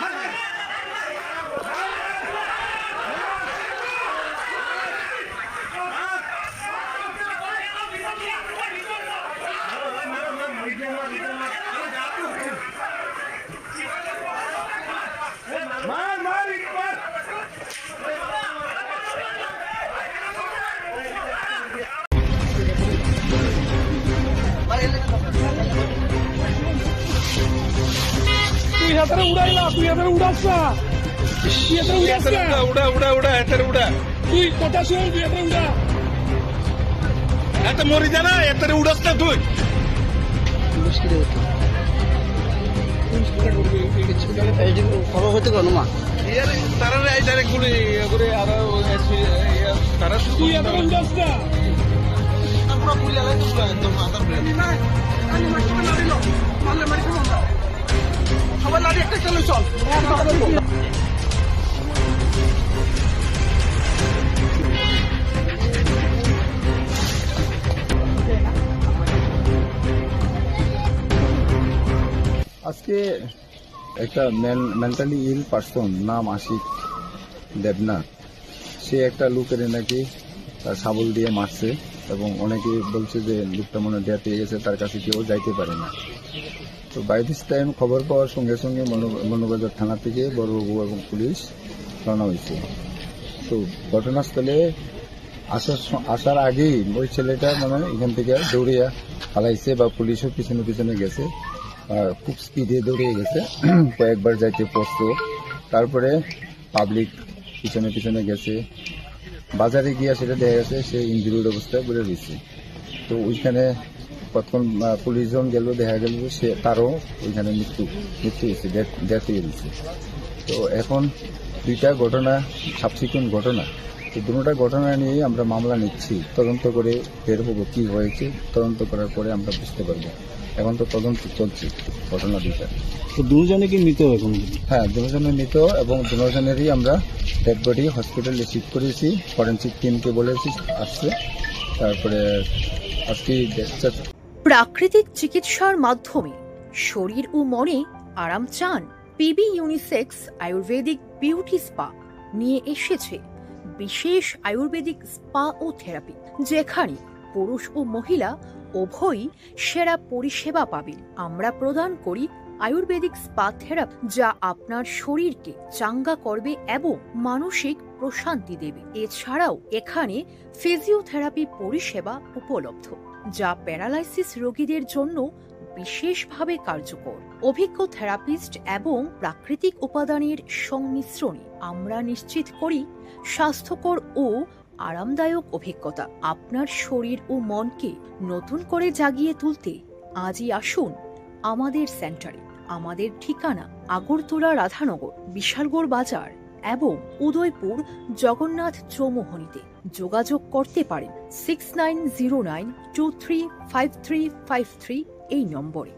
マジ তুই হাতারে উড়াইলা তুই হাতারে উড়াস না। তুই হাতারে উড়াস না। উড়া উড়া উড়া এতের উড়া। তুই কথা শুন তুই হাতারে উড়া। এত মরি জানা এতের উড়াস না তুই। খবর হতে তারা এই ডাইরেক্ট গুলি ইয়ে করে আর তারা তুই হাতারে উড়াস না পুরো তো একদম মাথার একটা আজকে একটা মেন্টালি ইল পার্সন নাম আশিক দেবনাথ। সে একটা লোকের নাকি তার শাবল দিয়ে মারছে এবং অনেকে বলছে যে লোকটা মনে ডেথ হয়ে গেছে, তার কাছে কেউ যাইতে পারে না। তো বাই দিস টাইম খবর পাওয়ার সঙ্গে সঙ্গে মনো- মনোবাজার থানা থেকে বড়বাবু এবং পুলিশ রওনা হয়েছে। তো ঘটনাস্থলে আসার আসার আগেই ওই ছেলেটা মানে এখান থেকে দৌড়িয়া পালাইছে বা পুলিশও পিছনে পিছনে গেছে খুব স্পিডে দৌড়িয়ে গেছে। কয়েকবার যাইতে পড়তো তারপরে পাবলিক পিছনে পিছনে গেছে। বাজারে গিয়া সেটা দেখা গেছে, সে ইঞ্জুরির অবস্থায় বলে রয়েছে। তো ওইখানে কতক্ষণ পুলিশজন গেল দেখা গেল যে সে তারও ওইখানে মৃত্যু মৃত্যু হয়েছে ডেথ হয়ে গেছে। তো এখন দুইটা ঘটনা সাবসিকুয়েন্ট ঘটনা এই দুটোটা ঘটনা নিয়েই আমরা মামলা নিচ্ছি। তদন্ত করে বের হব কি হয়েছে তদন্ত করার পরে আমরা বুঝতে পারব। এখন তো তদন্ত চলছে ঘটনা দুইটা। তো দুজনে কি মৃত এখন? হ্যাঁ দুজনের মৃত এবং দুজনেরই আমরা ডেড বডি হসপিটালে শিফট করেছি ফরেন্সিক টিমকে বলেছি আসছে। তারপরে আজকে প্রাকৃতিক চিকিৎসার মাধ্যমে শরীর ও মনে আরাম চান। PB unisex Ayurvedic beauty spa নিয়ে এসেছে বিশেষ আয়ুর্বেদিক স্পা ও থেরাপি, যেখানে পুরুষ ও মহিলা উভয়ই সেরা পরিষেবা পাবেন। আমরা প্রদান করি আয়ুর্বেদিক স্পা থেরাপি যা আপনার শরীরকে চাঙ্গা করবে এবং মানসিক প্রশান্তি দেবে। এছাড়াও এখানে ফিজিওথেরাপি পরিষেবা উপলব্ধ। যা প্যারালাইসিস রোগীদের জন্য বিশেষভাবে কার্যকর। অভিজ্ঞ থেরাপিস্ট এবং প্রাকৃতিক উপাদানের সংমিশ্রণে আমরা নিশ্চিত করি স্বাস্থ্যকর ও আরামদায়ক অভিজ্ঞতা আপনার শরীর ও মনকে নতুন করে জাগিয়ে তুলতে। আজই আসুন আমাদের সেন্টারে। আমাদের ঠিকানা আগরতলা রাধানগর, বিশালগড় বাজার। এবং উদয়পুর জগন্নাথ চৌমোহনীতে যোগাযোগ করতে পারেন six nine zero nine two three five three five three এই নম্বরে।